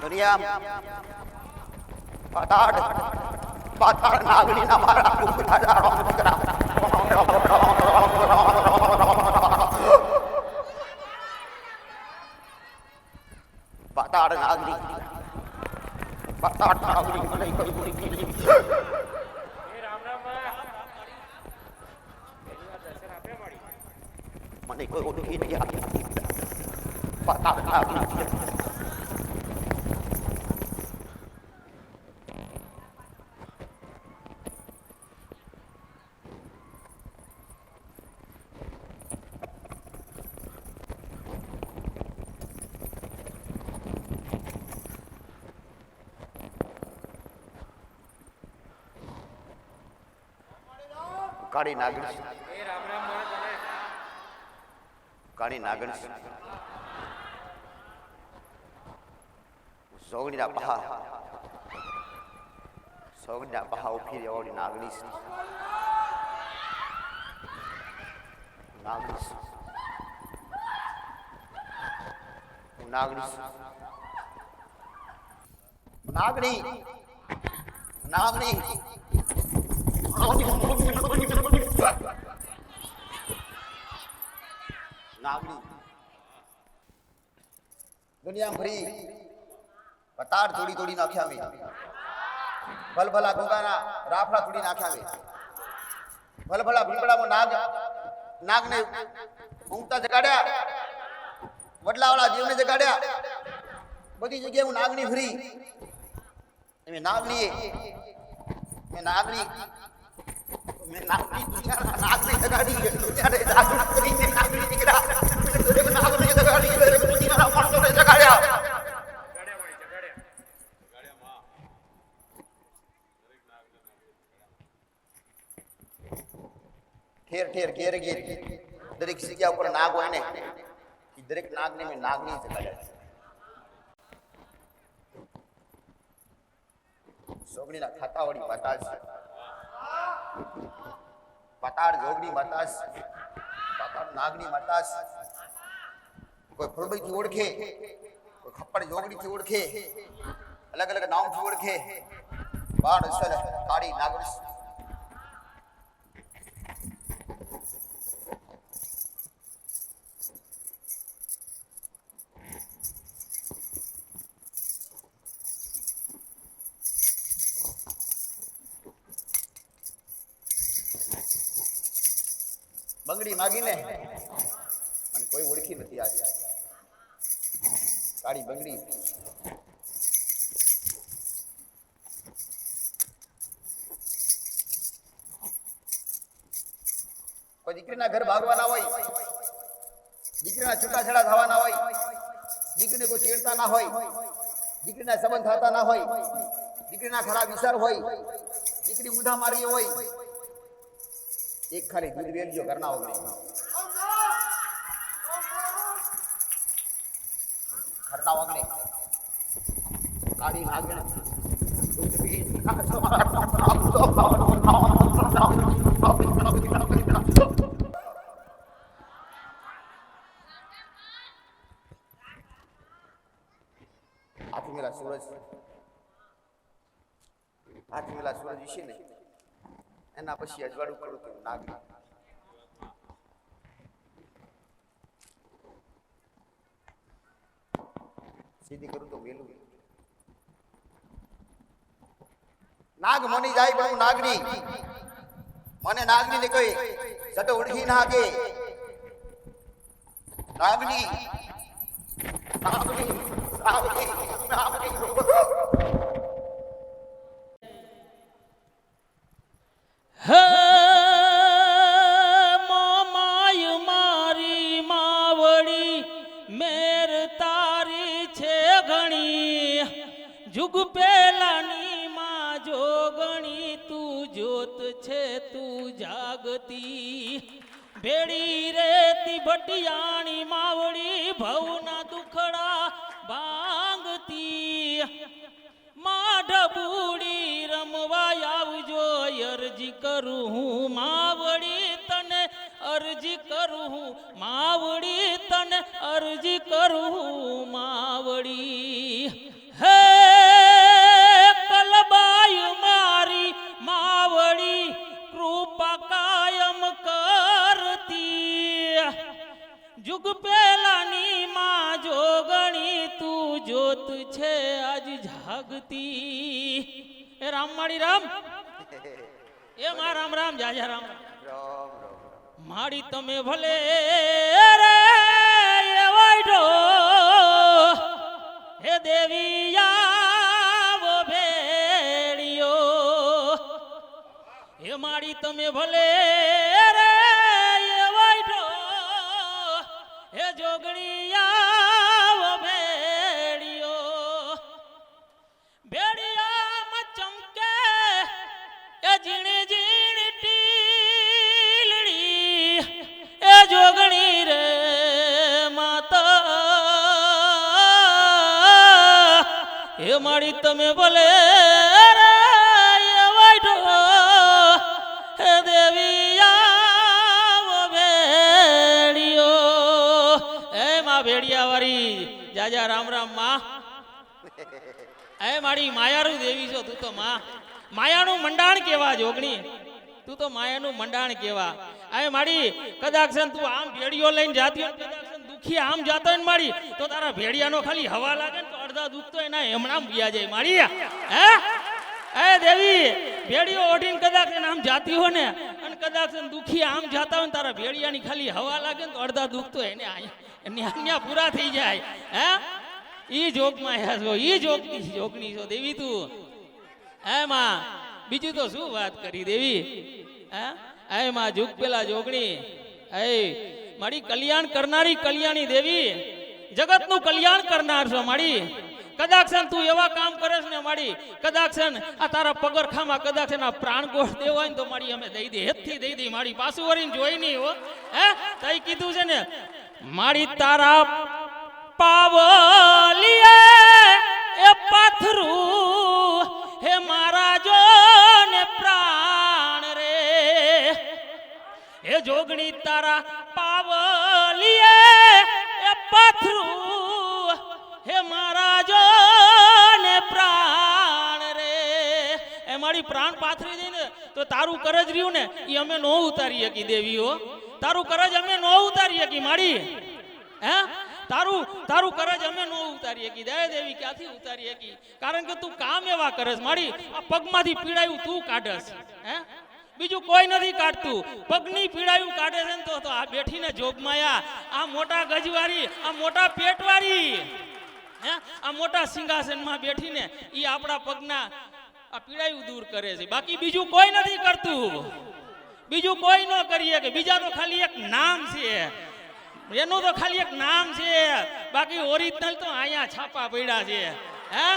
દુનિયા પાતાળ પાતાળ નાગણીના મારા કુકડા જાળો કરા પાતાળ નાગણી પાતાળ નાગણી મને કોઈ કોઈ કોઈ એ રામ રામમાં પહેલી વાર દર્શન આપ્યા મારી મને કોઈ ઓળખી નહીં આપી પાતાળ નાગણી કાળી નાગણ કાળી નાગણી સોગડીના પહા સોગડીના પહા ઊભી રહેવાળી નાગણી છે. નાગણી હું નાગણી છું. નાગણી. નાગણી. દુનિયા ભરી. પતાડ તોડી તોડી નાખ્યા મેં. ભલભલા ગોગાના રાફડા તોડી નાખ્યા મેં. ભલભલા ભીંગડામાં નાગ, નાગને ઊંઘતા જગાડ્યા. વડલાવાળા જીવને જગાડ્યા. બધી જગ્યાએ હું નાગની ફરી મેં નાગની મેં નાગની મેં નાગની નાગની નાગને જગાડી. નાગની કરીને નાગની દીકરા. દરેક જગાડી. દરેક જગાડ્યા ઠેર ઠેર, ઘેર ઘેર. દરેક જગ્યા ઉપર નાગ હોય ને, એ દરેક નાગને મેં નાગની જગાડ્યા સોગડીના ખાતાવાળી પાતાળ છે. પાતાળ જોગણી છે પાતાળ નાગની છે કોઈ ફળબઈથી ઓળખે, કોઈ ખપ્પડ જોગણીથી ઓળખે અલગ અલગ નામથી ઓળખે. બાળ અસર કાળી નાગણી બંગડી માગીને, મને કોઈ ઓળખી નથી આજે. કાળી બંગડી. કોઈ દીકરીના ઘર ભાગવાના હોય, દીકરીના છૂટાછેડા થવાના હોય, દીકરીને કોઈ ચેડતા ના હોય, દીકરીના સંબંધ થતા ના હોય, દીકરીના ખરાબ વિચાર હોય, દીકરી ઊંધા મારી હોય, એક ખાલી દૂધ વેલજો ઘરના વગર ઘરના વગર કાળી પી આથી મેલા સૂરજ. આથી મેલા વિશે ને એના પછી અજવાળું કરું તું નાગરી સીધી કરું તો વેલું નાગ મની જાય પણ હું નાગની. મને નાગની ને કઈ સટો ઉડકી નાગે નાગની નાગની પેલાની માં જોગણી તું જોત છે, તું જાગતી. ભેડી રેતી ભટિયાણી માવડી ભવના દુખડા ભાંગતી. માઢબુડી રમવા આવજો અરજી કરું હું માવડી તને, અરજી કરું હું માવડી તને, અરજી કરું હું માવડી હે માળી રામ. એ મા રામ રામ જાજા રામ. માડી તમે ભલે રે એવાયડો હે દેવી, આવો ભેડિયો હે માડી તમે ભલે રે એવાયડો હે જોગણી એ માડી તમે ભલે હે દેવી આવો ભેડિયો એ માં ભેડિયા વાળી જાજા રામ રામ, માં. હે મારી માયારું દેવી છો તું તો, માં. માયાનું મંડાણ કેવા, જોગણી? તું તો માયાનું મંડાણ કેવા. એ માડી કદાચ તું આમ ભેડિયો લઈને જાતી કદાચ દુખી આમ જાતો ને માડી તો તારા ભેડિયાનો ખાલી હવા લાગે ને અડધા દુખ તો એના એમણામ ગયા જાય. મારી હે? એ દેવી, ભેડીઓ ઓઢીને કદાચ એને આમ જાતી હોય ને, અને કદાચ દુખી આમ જાતા હોય ને તારા ભેડિયાની ખાલી હવા લાગે ને તો અડધા દુઃખ તો એને અહીંયા પૂરા થઈ જાય. હે? ઈ જોગમાં આયા છો ઈ જોગની જોગની છો દેવી તું. હે માં, બીજું તો શું વાત કરી દેવી? હે? એ માં, જોગ પેલા જોગણી. એ મારી કલ્યાણ કરનારી કલ્યાણી દેવી. જગતનું કલ્યાણ કરનાર છો મારી. કદાચ તું એવા કામ કરે ને મારી કદાચ આ તારા પગરખામાં કદાચ એના પ્રાણ ગોળ દેવો હોય ને તો મારી અમે દઈ દે, હેતથી દઈ દે મારી પાછું વળીને જોઈ નહીં હો. હે? તઈ કીધું છે ને મારી તારા પાવલીએ એ પાથરું, હે મારા જો ને પ્રાણ રે. હે જોગણી તારા પાવલીએ એ પાથરું પ્રાણ પાથરી દઈ ને તો તારું કરજ રહ્યું ને એ અમે નો ઉતારી શકી દેવીઓ. તારું કરજ અમે નો ઉતારી શકી મારી હે? તારું તારું કરજ અમે નો ઉતારી શકી દયા દેવી, ક્યાંથી ઉતારી શકી કારણ કે તું કામ એવા કરસ માડી, આ પગમાંથી પીડાયું તું કાઢસ. હે? બીજું કોઈ નથી કાઢતું. પગની પીડાયું કાઢે છે ને તો આ બેઠીને જોગમાયા આ મોટા ગજવારી, આ મોટા પેટવારી. હે? આ મોટા સિંહાસનમાં બેઠીને ઈ આપણા પગના આ પીડાયું દૂર કરે છે. બાકી બીજું કોઈ નથી કરતું. બીજું કોઈ ન કરીએ કે બીજા તો ખાલી એક નામ છે. એનું તો ખાલી એક નામ છે. બાકી ઓરિજિનલ તો અહીંયા છાપા પડ્યા છે. હે?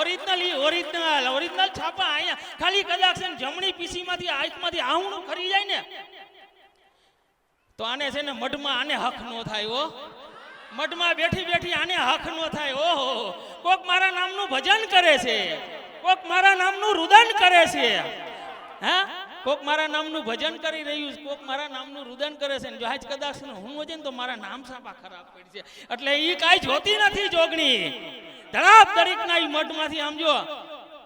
ઓરિજિનલ ઈ ઓરિજિનલ ઓરિજિનલ છાપા અહીંયા. ખાલી કદાચ છે જમણી પીસીમાંથી આંખમાંથી આહુણું ખરી જાય ને, તો આને છે ને મઢમાં આને હક નો થાય ઓ મઢમાં બેઠી બેઠી આને હક નો થાય. ઓહો. કોક મારા નામનું ભજન કરે છે. કોક મારા નામનું રુદન કરે છે. હે? કોક મારા નામનું ભજન કરી રહ્યું છે, કોક મારા નામનું રુદન કરે છે. જો આજ કદાચ હું વજન તો મારા નામ સાપા ખરાબ પડશે એટલે એ કાંઈ જોતી નથી જોગણી. ધડાપ દરેકના એ મઢમાંથી, આમ જો,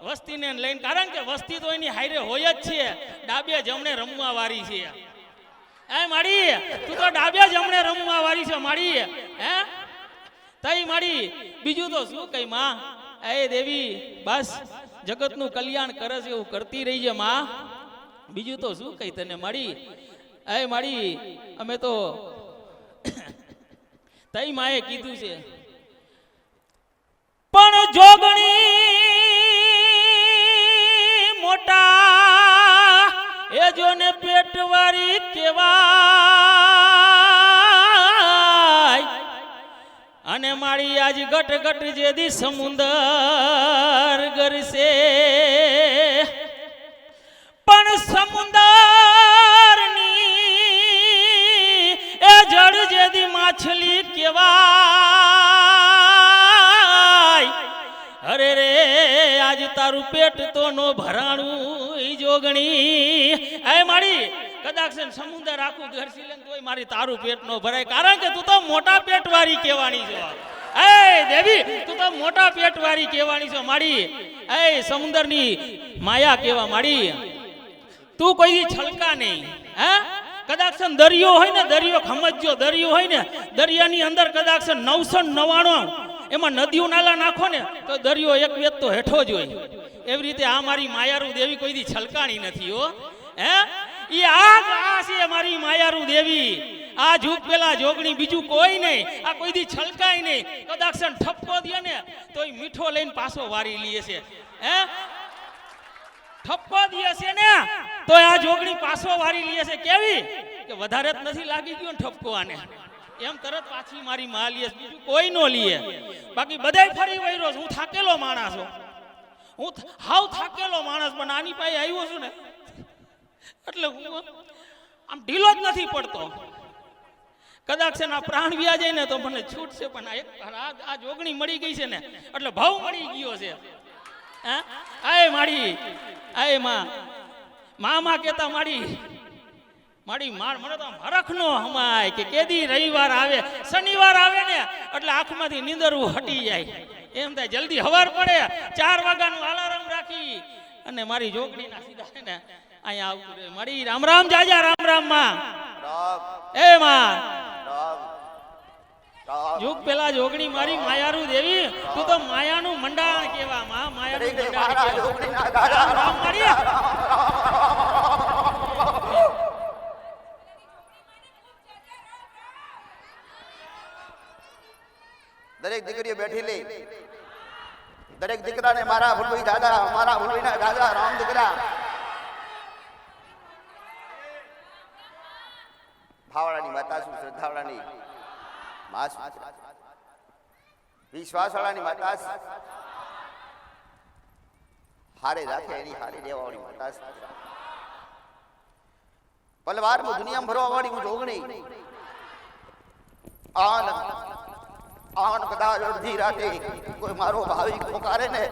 વસ્તીને લઈને, કારણ કે વસ્તી તો એની હાઈરે હોય જ છે. ડાબે જમણે રમવા વાળી છે. એ માડી? તું તો ડાબે જમણે રમવા વાળી છે, માડી. હે? તઈ માડી, બીજું તો શું કઈ માં? એ દેવી, બસ. જગતનું કલ્યાણ કરે છે એવું કરતી રહી છે માં. બીજું તો શું કઈ તને મળી એ મળી અમે તો તઈ માએ કીધું છે. પણ જોગણી મોટા, એ જોને પેટવારી કેવાય અને મારી આજ ગટ ગટ જેદી સમુદર ગરશે પણ સમુંદરની એ જળ જેદી માછલી કેવાય અરે રે, આજ તારું પેટ તો નો ભરાણું જોગણી. એ મારી કદાચ સમુદ્ર આખું ઘરસી લે તોય મારી તારું પેટ નો ભરાય. કારણ કે તું તો મોટા પેટ વાળી કહેવાની છો. એ દેવી, તું તો મોટા પેટ વાળી કહેવાની છો મારી. એ સમુદ્રની માયા કહેવા મારી. તું કોઈ છલકા નહીં, હે? કદાચ દરિયો હોય ને, દરિયો ખમજ્યો, દરિયો હોય ને, દરિયાની અંદર કદાચ નવસો નવાણું એમાં નદીઓ નાલા નાખો ને, તો દરિયો એક વેત તો હેઠો જ હોય. એવી રીતે આ મારી માયારું દેવી કોઈ દી છલકાણી નથી હો, હે? ઈ આ આ છે મારી માયારૂ દેવી. આ જૂપ પેલા જોગણી બીજું કોઈ નહીં. આ કોઈ દી છલકાય નહીં. કદાચ ઠપકો દે ને તો ઈ મીઠો લઈને પાછો વારી લે છે. હે? ઠપકો દે છે ને તો આ જોગણી પાછો વારી લે છે. કેવી? કે વધારે જ નથી લાગી ગયો ઠપકો આને. એમ તરત પાછી મારી માં લીએ બીજું કોઈ નો લે. બાકી બધાય ફરી વૈરો હું થાકેલો માણસ હું હાવ થાકેલો માણસ પણ આની પાસે આવ્યો છું ને એટલે આમ ઢીલો જ નથી પડતો. કદાચ છે ને પ્રાણ વ્યા ને તો મને છૂટ છે પણ એક આ જોગણી મળી ગઈ છે ને, એટલે ભાવ મળી ગયો છે. આય માડી, આયમાં. મા માં કેતા માડી માડી, માર મને તો હરખ નો હમાય કે કેદી રવિવાર આવે, શનિવાર આવે ને, એટલે આંખમાંથી નીંદરવું હટી જાય. એમ થાય, જલ્દી હવાર પડે, ચાર વાગ્યાનું અલાર્મ રાખી અને મારી જોગણીના સીધા ને અહીંયા આવતું રહે. મળી. રામ રામ જાજા રામ રામમાં. એ માં. યુગ પેલા જોગણી મારી માયારું દેવી. તું તો માયાનું મંડાણ કેવા માં. માયાનું દરેકે મંડાણ રામ રામ મારી દરેક દીકરીઓ બેઠી લે. દરેક દીકરાને મારા ભૂલવી દાદા મારા ભૂલવીના દાદા રામ દીકરા. ભાવડાની માતા શું? શ્રદ્ધાવાળાની મા વિશ્વાસવાળાની માતા હારે રાખે એની હારે દેવાવાળી માતા પલવાર પલવારમાં દુનિયામાં ભરવા વાળી હું જોગણી આન આન કદાચ અડધી રાતે કોઈ મારો ભાવિક પોકારે ને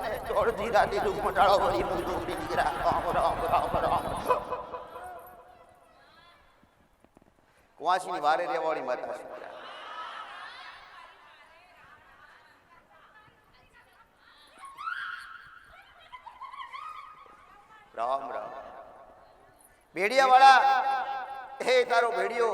અડધી રાતે દુઃખ મંડાળો વળી હું જોગણી નીકળ્યા રામ રામ રામ રામ. કુવાસીની વારે રેવાળી માતા. રામ રામ ભેડિયા વાળા હે તારો ભેડિયો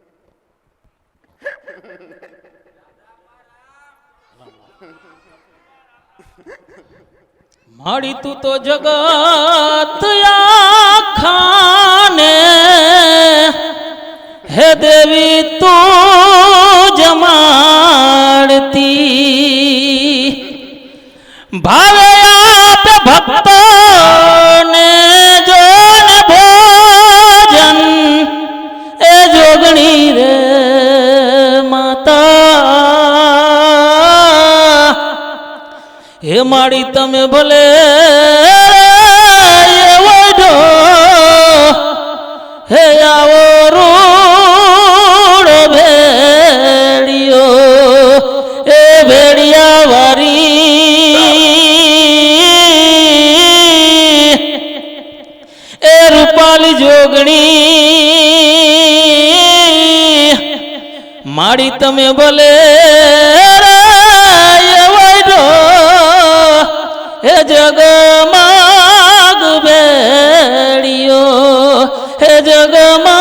માડી તું તો જગત ખાને હે દેવી તું જમાડતી ભાવે ભક્તો માડી તમે ભલે હે આવો રૂડો ભેડિયો એ ભેડિયા વારી એ રૂપાલી જોગણી. માડી તમે ભલે હે જગમાગ બેડિયો હે જગમાગ